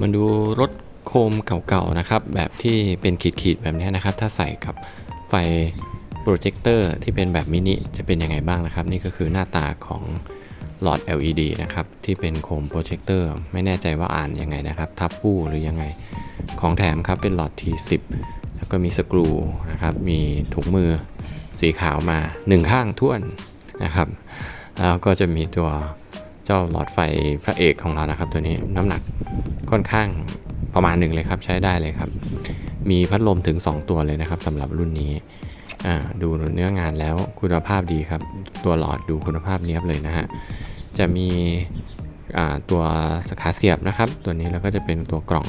มาดูรถโคมเก่าๆนะครับ แบบที่เป็นขีดๆแบบนี้นะครับ ถ้าใส่กับไฟโปรเจคเตอร์ที่เป็นแบบมินิจะเป็นยังไงบ้างนะครับ นี่ก็คือหน้าตาของหลอด LED นะครับ ที่เป็นโคมโปรเจคเตอร์ไม่แน่ใจว่าอ่านยังไงนะครับ ทับฟู่หรือยังไงของแถมครับเป็นหลอด T10 แล้วก็มีสกรูนะครับ มีถุงมือสีขาวมาหนึ่งข้างท้วนนะครับ แล้วก็จะมีตัว เจ้าหลอดไฟพระเอกของเรานะครับ ตัวนี้น้ำหนักค่อนข้างประมาณหนึ่งเลยครับใช้ได้เลยครับ มีพัดลมถึง 2 ตัวเลยนะครับสำหรับรุ่นนี้ดูเนื้องานแล้วคุณภาพดีครับ ตัวหลอดดูคุณภาพเนี้ยบเลยนะฮะจะมีตัวสขาเสียบนะครับ ตัวนี้แล้วก็จะเป็นตัวกล่อง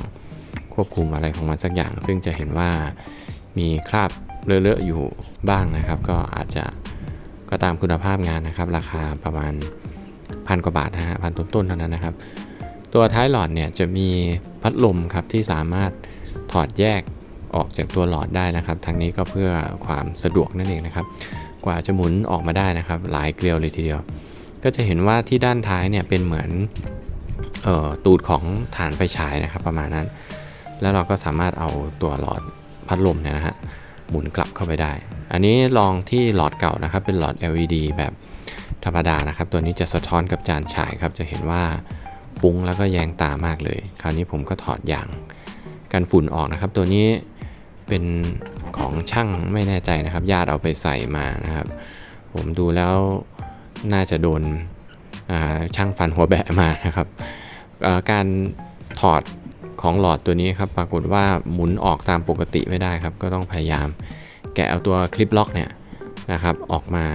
ควบคุมอะไรของมันสักอย่าง ซึ่งจะเห็นว่ามีคราบเลอะๆอยู่บ้างนะครับ ก็อาจจะก็ตามคุณภาพงานนะครับ ราคาประมาณ พันกว่าบาทนะฮะพันต้นๆเท่านั้นนะครับ ตัวท้ายหลอดเนี่ยจะมีพัดลมครับที่สามารถถอดแยกออกจากตัวหลอดได้นะครับ ทั้งนี้ก็เพื่อความสะดวกนั่นเองนะครับ กว่าจะหมุนออกมาได้นะครับ หลายเกลียวเลยทีเดียว ก็จะเห็นว่าที่ด้านท้ายเนี่ยเป็นเหมือนออตูดของฐานไฟฉายนะครับ ประมาณนั้น แล้วเราก็สามารถเอาตัวหลอดพัดลมเนี่ยนะฮะหมุนกลับเข้าไปได้ อันนี้ลองที่หลอดเก่านะครับ เป็นหลอด LED แบบ ธรรมดานะครับ ตัวนี้จะสะท้อนกับจานฉายครับ จะเห็นว่าฟุ้งแล้วก็แยงตามากเลย คราวนี้ผมก็ถอดยางกันฝุ่นออกนะครับ ตัวนี้เป็นของช่างไม่แน่ใจนะครับ ญาติเอาไปใส่มานะครับ ผมดูแล้วน่าจะโดนช่างฟันหัวแบะมานะครับการถอดของหลอดตัวนี้ครับปรากฏว่าหมุนออกตามปกติไม่ได้ครับ ก็ต้องพยายาม แกะเอาตัวคลิปล็อกเนี่ยนะครับออกมา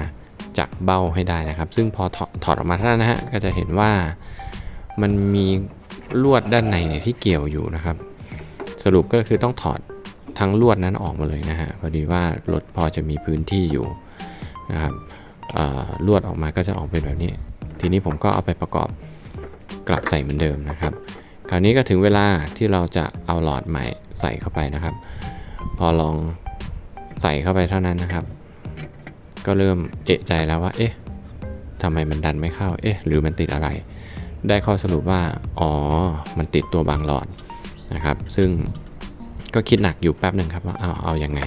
จากเบ้าให้ได้นะครับ ซึ่งพอถอดถอดออกมาเท่านั้นนะฮะก็จะเห็นว่ามันมีลวดด้านในเนี่ยที่เกี่ยวอยู่นะครับ สรุปก็คือต้องถอดทั้งลวดนั้นออกมาเลยนะฮะพอดีว่ารถพอจะมีพื้นที่อยู่นะครับลวดออกมาก็จะออกเป็นแบบนี้ ทีนี้ผมก็เอาไปประกอบกลับใส่เหมือนเดิมนะครับ คราวนี้ก็ถึงเวลาที่เราจะเอาหลอดใหม่ใส่เข้าไปนะครับ พอลองใส่เข้าไปเท่านั้นนะครับ ก็เริ่มเอะใจแล้วว่า เอ๊ะทำไมมันดันไม่เข้า เอ๊ะ หรือมันติดอะไร ได้ข้อสรุปว่า อ๋อ มันติดตัวบางหลอดนะครับ ซึ่งก็คิดหนักอยู่แป๊บหนึ่งครับว่า เอาเอาอยัางไง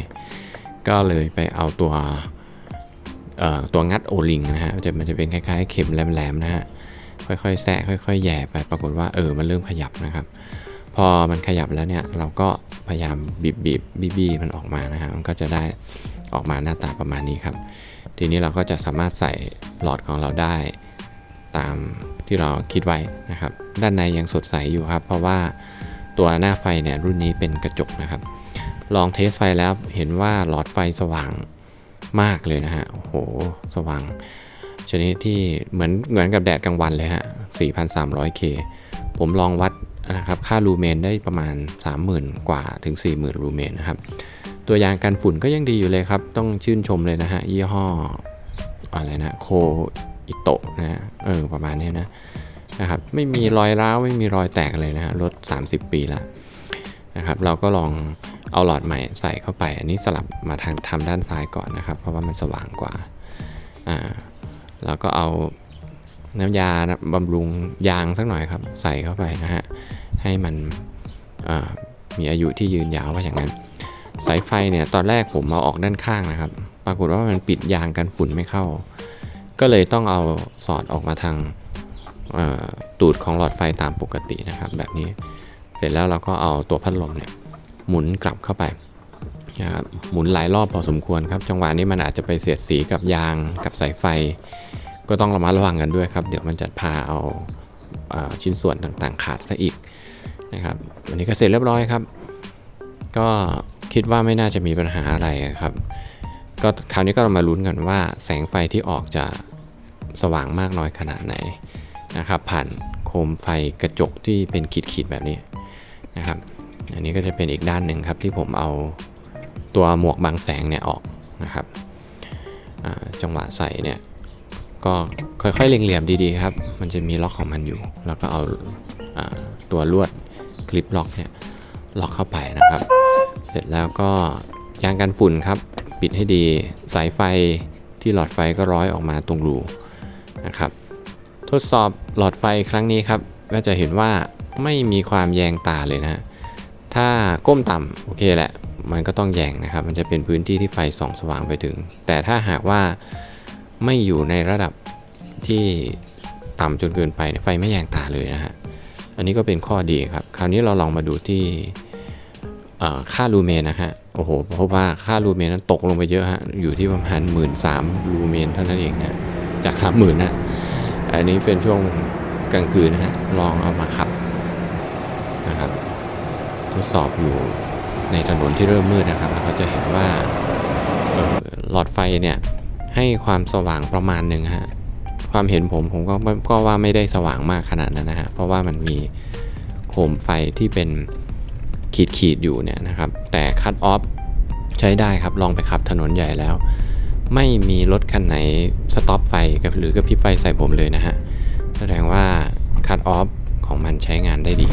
ก็เลยไปเอาตัวตัวงัดโอลิงนะฮะ จะมันจะเป็นคล้ายๆ เข็มแหลมๆนะฮะ ค่อยๆแซะค่อยๆแย่ไป ปรากฏว่าเออ มันเริ่มขยับนะครับ พอมันขยับแล้วเนี่ย เราก็พยายามบีบบีบบีบีมันออกมานะฮะ มันก็จะได้ ออกมาหน้าตาประมาณนี้ครับ ทีนี้เราก็จะสามารถใส่หลอดของเราได้ตามที่เราคิดไว้นะครับ ด้านในยังสดใสอยู่ครับ เพราะว่าตัวหน้าไฟเนี่ยรุ่นนี้เป็นกระจกนะครับ ลองเทสไฟแล้วเห็นว่าหลอดไฟสว่างมากเลยนะฮะโอ้โห สว่าง ชนิดที่เหมือนเหมือนกับแดดกลางวันเลยฮะ 4,300K ผมลองวัดนะครับ ค่าลูเมนได้ประมาณ 30,000 กว่าถึง 40,000 ลูเมนนะครับ ตัวยางกันฝุ่นก็ยังดีอยู่เลยครับ ต้องชื่นชมเลยนะฮะ ยี่ห้ออะไรนะโคอิโตะนะเออประมาณนี้นะนะครับไม่มีรอยร้าวไม่มีรอยแตกเลยนะฮะรถ 30 ปีล้วนะครับเราก็ลองเอาหลอดใหม่ใส่เข้าไป อันนี้สลับมาทางทำด้านซ้ายก่อนนะครับ เพราะว่ามันสว่างกว่าอ่าแล้วก็เอาน้ำยาบำรุงยางสักหน่อยครับ ใส่เข้าไปนะฮะให้มันมีอายุที่ยืนยาวว่าอย่างนั้น สายไฟเนี่ยตอนแรกผมเอาออกด้านข้างนะครับ ปรากฏว่ามันปิดยางกันฝุ่นไม่เข้า ก็เลยต้องเอาสอดออกมาทางตูดของหลอดไฟตามปกตินะครับ แบบนี้เสร็จแล้วเราก็เอาตัวพัดลมเนี่ยหมุนกลับเข้าไปนะครับหมุนหลายรอบพอสมควรครับ จังหวะนี้มันอาจจะไปเสียดสีกับยางกับสายไฟ ก็ต้องระมัดระวังกันด้วยครับ เดี๋ยวมันจะพาเอาเอ่อชิ้นส่วนต่างๆ ขาดซะอีกนะครับวันนี้ก็เสร็จเรียบร้อยครับ ก็ คิดว่าไม่น่าจะมีปัญหาอะไรครับ ก็คราวนี้ก็เรามาลุ้นกันว่า แสงไฟที่ออกจะสว่างมากน้อยขนาดไหนนะครับ ผ่านโคมไฟกระจกที่เป็นขีดๆแบบนี้นะครับ อันนี้ก็จะเป็นอีกด้านหนึ่งครับที่ผมเอาตัวหมวกบังแสงเนี่ยออกนะครับจังหวะใส่เนี่ยก็ค่อยๆเรียงๆดีๆครับ มันจะมีล็อกของมันอยู่ แล้วก็เอาอาตัวลวดคลิปล็อกเนี่ยล็อกเข้าไปนะครับ เสร็จแล้วก็ยางกันฝุ่นครับ ปิดให้ดีสายไฟที่หลอดไฟก็ร้อยออกมาตรงรูนะครับ ทดสอบหลอดไฟครั้งนี้ครับ ก็จะเห็นว่าไม่มีความแยงตาเลยนะถ้าก้มต่ำโอเคแหละ มันก็ต้องแยงนะครับ มันจะเป็นพื้นที่ที่ไฟส่องสว่างไปถึง แต่ถ้าหากว่าไม่อยู่ในระดับที่ต่ำจนเกินไปไฟไม่แยงตาเลยนะฮะอันนี้ก็เป็นข้อดีครับ คราวนี้เราลองมาดูที่ ค่าลูเมนนะฮะ โอ้โห เพบว่าค่าลูเมนนั้นตกลงไปเยอะฮะ อยู่ที่ประมาณหมื่นสามลูเมนเท่านั้นเองนะ จากสามหมื่นนะ อันนี้เป็นช่วงกลางคืนนะฮะ ลองเอามาขับนะครับ ทดสอบอยู่ในถนนที่เริ่มมืดนะครับเราก็จะเห็นว่าหลอดไฟเนี่ยให้ความสว่างประมาณหนึ่งฮะ ความเห็นผมผมก็ก็ว่าไม่ได้สว่างมากขนาดนั้นนะฮะ เพราะว่ามันมีโคมไฟที่เป็น ขีดขีดอยู่เนี่ยนะครับ แต่คัตออฟใช้ได้ครับ ลองไปขับถนนใหญ่แล้ว ไม่มีรถคันไหนสต็อปไฟกับหรือกระพริบไฟใส่ผมเลยนะฮะ แสดงว่าคัตออฟของมันใช้งานได้ดี